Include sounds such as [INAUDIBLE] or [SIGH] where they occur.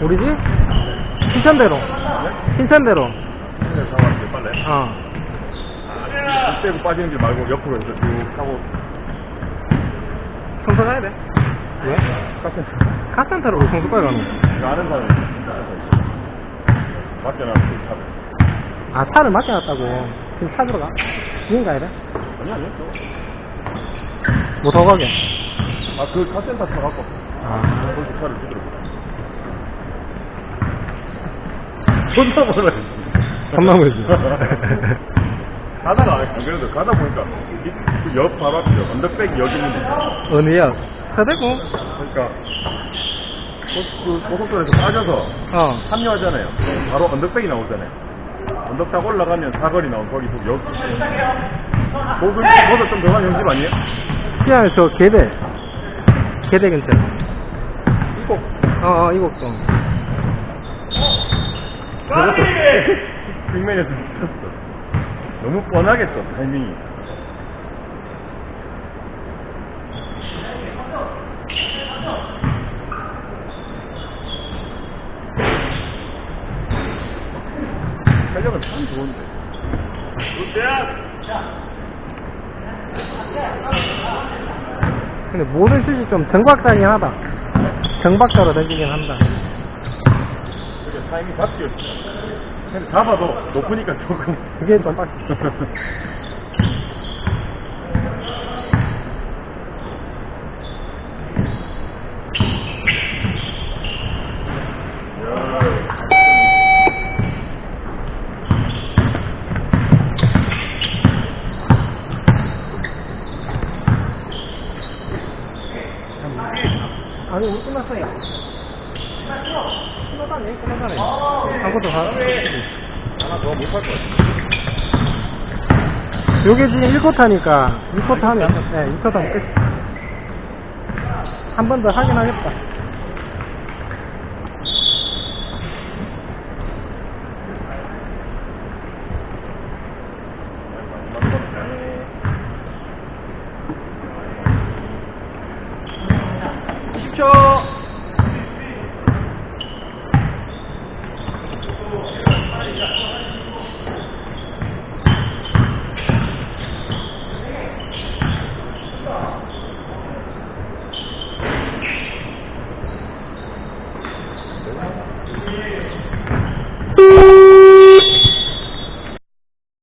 우리 집? 신천대로. 신천대로. 네, 상황이 빨라요? 어. 쭉 빼고 빠지는 길 말고 옆으로 해서 쭉 하고 성서 가야 돼. 왜? 깎은 카센터로 우리 성서까지 가는 거. 이거 아는 사람이 있어. 맡겨놨어, 그 차를. 아, 차를 맡겨놨다고. 지금 찾으러 가. 지금 가야 돼? 아니, 아니요. 뭐 더 가게? 아, 그 카센터 차 갖고. 아. 거기서 차를 두드려. 존나. 겁나 멀지. 가다가, 안 그래도 가다 보니까, 이- 그옆 바로 앞이죠. 언덕백이 여기 있는데. 어느야? 서대구? 그러니까, 고- 그 고속도로에서 빠져서 어. 합류하잖아요. 바로 언덕백이 나오잖아요. 언덕 딱 올라가면 사거리 나온 거기 또 역. 거기 거기서 좀 더간 형집 아니에요? 그냥 저 계대. 계대 근처. 이거 어, 어, 이곡동. 저것도 [LAUGHS] 빅맨에서 미쳤어. 너무 뻔하겠어 타이밍이. 활력은 참 좋은데. 근데 모든 슛이 좀 정박사긴 하다. 정박사로 던지긴 한다. 그게 타이밍 잡기 근데 잡아도 높으니까 조금. 그게 좀 [LAUGHS] 빡. 아니, 우리 끝났어요. 끝났다네, 끝났다네. 한 것도 다. 하나 더 못할 것 같아. 요게 지금 1쿼터니까 2쿼터 하면 네 2쿼터 하면 끝. 한 번더 하긴 하겠다.